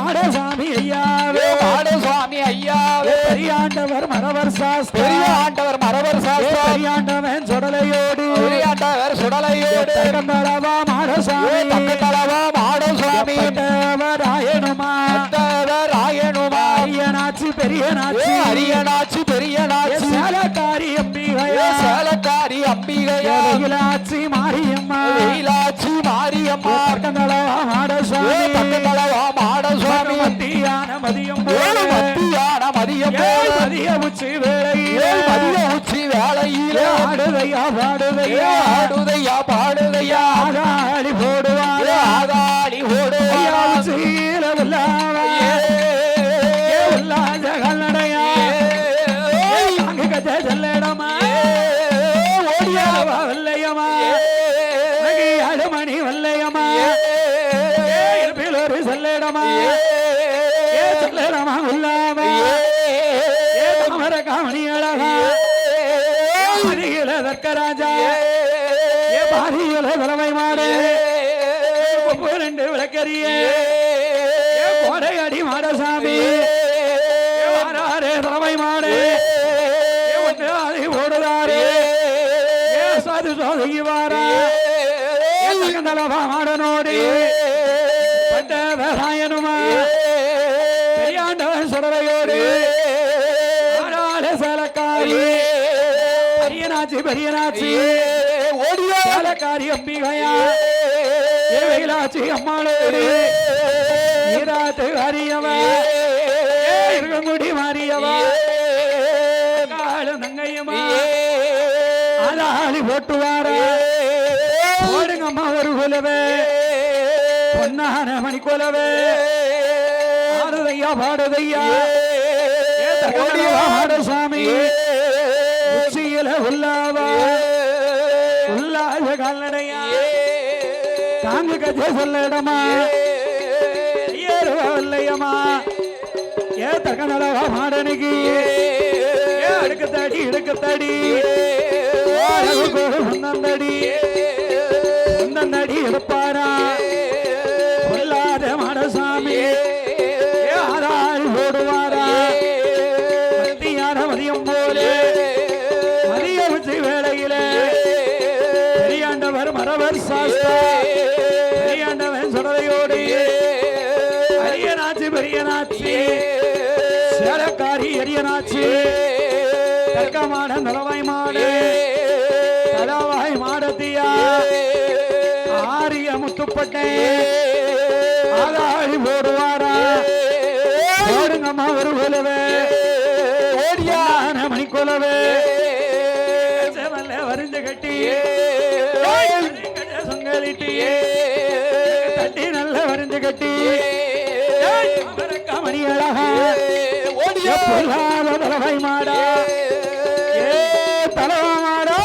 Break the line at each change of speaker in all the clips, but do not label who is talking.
ஆட சாமி ஐயாவே ஆட சுவாமி ஐயாவே பெரியாண்டவர் மரவர் சாஸ் பெரிய ஆண்டவர் சுடலையோடு.
பெரியாண்டவர் சுடலையோடு. தடவா மாடசாமி.
தக்கத்தளவா மாட சுவாமி
ராயணுமா
ராயணுமா
ஐயனாச்சு பெரியனாச்சு
அரியனாச்சு பெரியனாச்சு
சேலக்காரி அம்பிகையா
சேலக்காரி அம்பிகையா
வெயிலாச்சி மாரியம்மா
வெயிலாச்சி மாரியம்மா
உச்சி வேளையிலே.
மதிய உச்சி வேளையிலே.
ஆடுதையா பாடுதையா.
ஆடுதையா பாடுதையா.
காமணி அழகா. தர்க்கராஜா ஏ பாதியில தலைமை மாடு. ரெண்டு விளக்கரிய கோடை அடி மாடசாமி. தலைமை மாடு. ஏ சாது சோதகி வாரா. மாடனோடு. பட்ட வேதாயனுமா. பெரியாண்டவன் சுடரையோடு பெரியனாச்சி பெரியனாச்சி சேலக்காரி அம்பிகையா ஏ வெயிலாச்சி அம்மாளோடு ஈராத்து அரியவா ஏ இருக்கங்குடி மாரியவா காலு நங்கையம்மா ஆதாளி போட்டுவார ஓடுங்கம்மா ஒரு குலவே பொன்னான மணி குலவே ஆடுதையா பாடுதையா பாடு சாமி உள்ளாவா உள்ளாத கால்நடையா? தாங்கு கஜ சொல்லடமா ஏறுவா இல்லையம்மா ஏ தகனளவா மாடனுக்கு? ஏ. அடுக்கத்தாடி இடுக்கத்தாடி? சுந்தந்தடி சுந்தந்தடி அரியனாச்சி சேலக்காரி அரியனாச்சி தர்க்கமான நலவாய் மாடு. தலவாய் மாடத்தியா. ஆரிய முத்துப்பட்டை. ஆதாரி போடுவாரா ஓடுங்கம்மா ஒரு குலவே ஓடியான மணிக்குலவே. வரிஞ்சு கட்டி. சொங்கலிட்டி. தட்டி நல்ல வரிஞ்சு கட்டி. மணி அழகா ஓடிய! மாடா? ஏ தலைவா மாடா?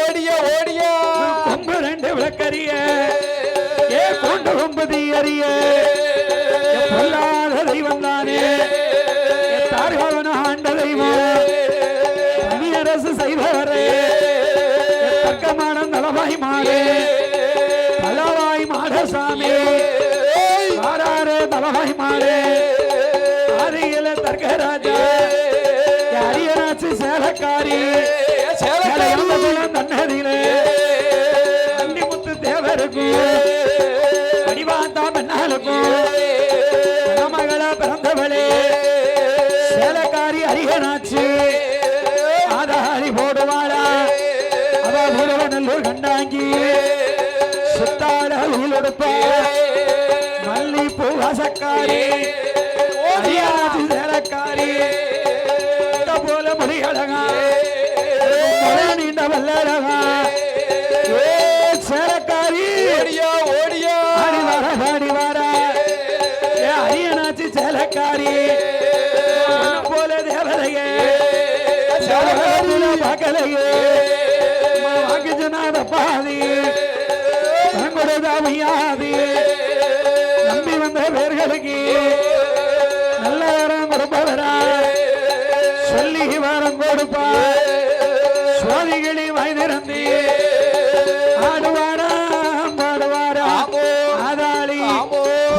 ஓடிய ஓடிய!
கொம்பு ரெண்டு விளக்கரிய ஏ கொண்டு கொம்பு அறிய. பொல்லாத தெய்வம் தானே? தார்கவன ஆண்ட தெய்வம்? தனி அரசு செய்பவரே. தர்க்கமான நலவாய் மாடு அரியனாச்சு சேலக்காரி. சேலையாளகுலம் தன்னதிலே அன்னிமுத்து தேவருக்கும். அடிவாந்தா பெண்ணாளுக்கும் மகளா பிறந்தவளே. சேலக்காரி அரியனாச்சு. ஆதாரி போடுவாளா. அவ முருகநல்லூர் கண்டாங்கி. சுத்தாட உயிலெடுப்பா மல்லிப்பூ வாசக்காரி. சேலக்காரி. முடியழகா நீண்ட வல்லழகா ஏ சேலக்காரி
ஓடியா ஓடியா.
ஆடி வார பாடி வார. ஏ அரியனாச்சி சேலக்காரி. போல தேவதையே. பார்க்கலையே. வாக்கு ஜனாத பாதி தங்குடுதாமையாதி நம்பி சுவாதிகளி வாய் திறந்தி ஆடுவாரா பாடுவாரா? ஆதாளி.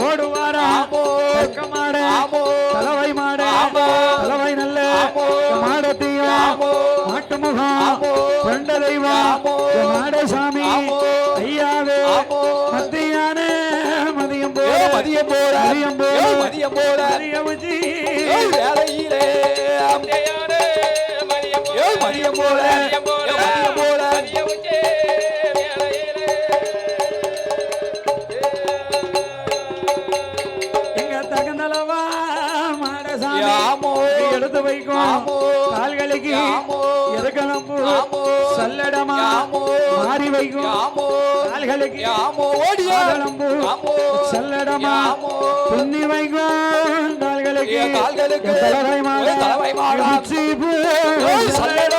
ஓடுவாரா? பக்கமாட தலைவை மாட. தலைவை நல்ல. மாடத்தையும் மாட்டு முகம் கொண்ட தெய்வம் மாடசாமி. ஐயாவே. மத்தியான மதியம் போல
மதியம் போல
மதியம் போல
மதியம் போல
மதியம் உச்சி.
ஏ வேலையிலே. மதியம் போல மதியம் போல
எடுத்து வைக்கும். கால்களுக்கு
யாமோ.
சல்லடமா. மாறி வைக்கும் கால்களுக்கு சல்லடமா. துண்ணி வைக்கும் கால்களுக்கு. பூ.
ஏய் சல்லடமா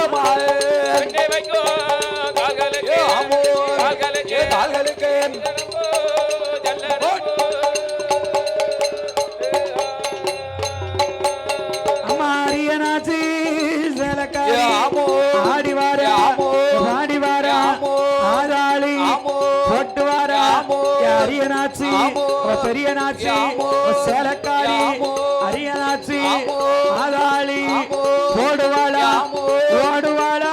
அரியனாச்சி. பெரியனாச்சி. சேலக்காரி. அரியனாச்சி. ஆதாளி
ஆமோ.
ஓடுவாளா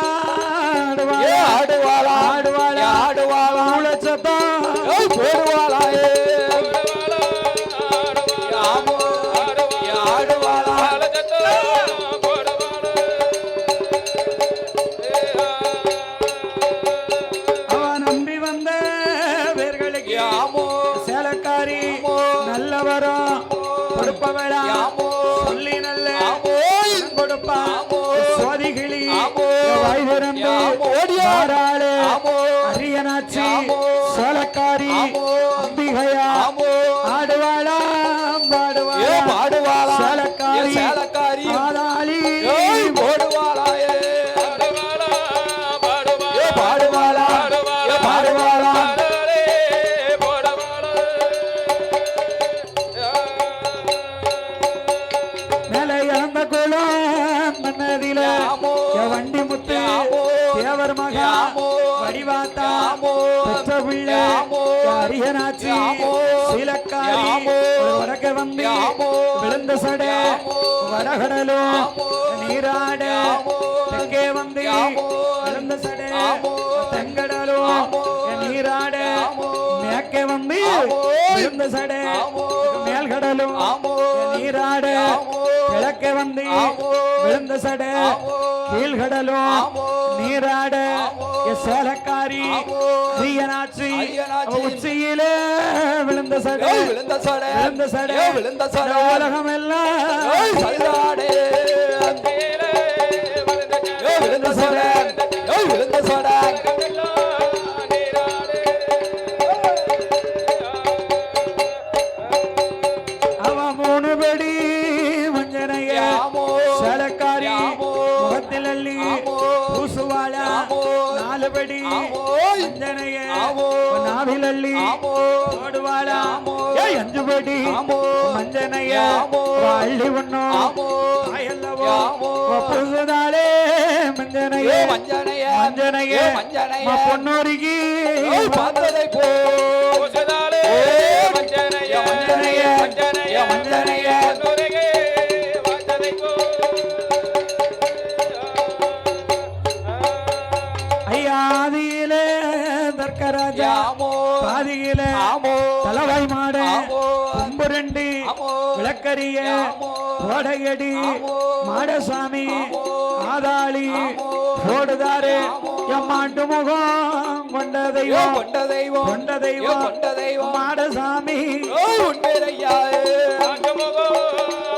சோலக்காரி
ஆமோ.
அம்பிகையா.
ஆமோ.
ஆடுவாளா
ஏ
பாடுவாளா சேலக்காரி.
ஏ சேலக்காரி.
ஆதாளி
போடுவாளா பாடுவாளா ஏ பாடுவாளா
மேல இறந்த குளம். மன்னதில
ஆமோ.
என் வண்டி முத்து
ஆமோ.
தேவர் மகா
ஆமோ.
வடிவாத்தா
ஆமோ.
பெற்ற பிள்ளை
ஆமோ.
என் அரியனாச்சி
ஆமோ.
சீலக்காரி
ஆமோ.
வடக்க வந்து
ஆமோ.
விழுந்த சடை
ஆமோ.
வடகடலும்
ஆமோ.
நீராட
ஆமோ.
தெற்கே வந்து
ஆமோ.
விழுந்த சடை
ஆமோ.
தெங்கடலும்
ஆமோ.
நீராட
ஆமோ.
மேற்கே வந்து
ஆமோ.
விழுந்த சடை
ஆமோ.
மேல்கடலும்
ஆமோ.
நீராட
ஆமோ.
கிழக்கே வந்து. விழுந்த சடை. கீழ்கடலும். நீராட சேலக்காரி. அவ உச்சியிலே விழுந்த சடை
விழுந்த சடை.
விழுந்த சடை.
விழுந்த சடை.
உலகம் எல்லாம்
விழுந்த சடை. விழுந்த சடை.
நாலு படி
ஆமோ.
மஞ்சனைய
ஆமோ.
நாவில் அள்ளி
ஆமோ.
போடுவாளா
ஆமோ.
ஏய் அஞ்சு படி
ஆமோ.
மஞ்சனைய
ஆமோ.
அள்ளி
ஆமோ.
புதுதாலே மஞ்சனைய
மஞ்சனைய
பொன்னோரிக்கு
பார்த்ததை போ ஆமோ.
கோடையடி. மாடசாமி. ஆதாளி. போடுதாரு. எம்மாண்டு முகம் கொண்ட தெய்வம்
கொண்ட தெய்வம்
கொண்ட தெய்வம்
கொண்ட தெய்வம்
மாடசாமி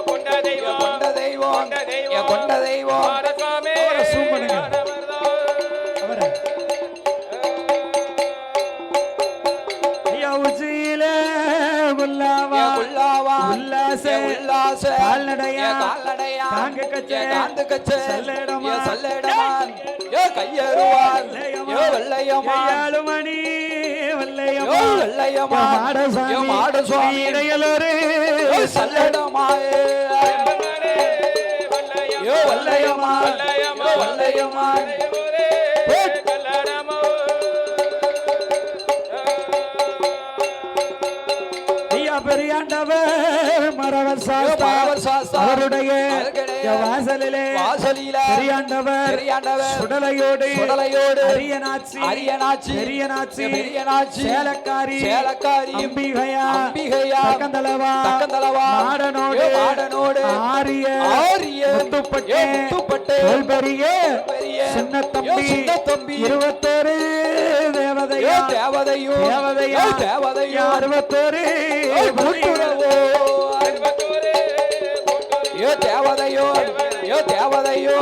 கொண்ட தெய்வம் கொண்ட தெய்வம் கொண்ட தெய்வம்
அவரை zoom பண்ணுங்க. காங்க கச்சே.
ஏ காந்து கச்சே.
சல்லடமா.
சல்லடமான். ஏ கையறுவான்.
மாடசாமி இடையலோரு பெரியாண்டவர் மரவர் சாஸ்தா. அவருடைய வாசலிலே.
வாசலில.
பெரியாண்டவர்.
பெரியாண்டவர்.
சுடலையோடு.
சுடலையோடு.
அரியநாச்சி.
அரியநாச்சி.
பெரியநாச்சி.
பெரியநாச்சி.
சேலக்காரி.
சேலக்காரி.
அம்பிகையா.
அம்பிகையா.
தக்கந்தளவா
தக்கந்தளவா
மாடனோடு.
மாடனோடு.
ஆரிய.
ஆரிய.
முத்துப்பட்டு.
முத்துப்பட்டு.
தோல்பெரிய
பெரிய
சின்ன தம்பி
சின்ன தம்பி
இருபத்தோரு தேவதையா.
தேவதையோ.
தேவதையா.
தேவதையோ.
அறுபத்தோரு.
ஏ கூட்டுறவோ ஏ தேவதையோ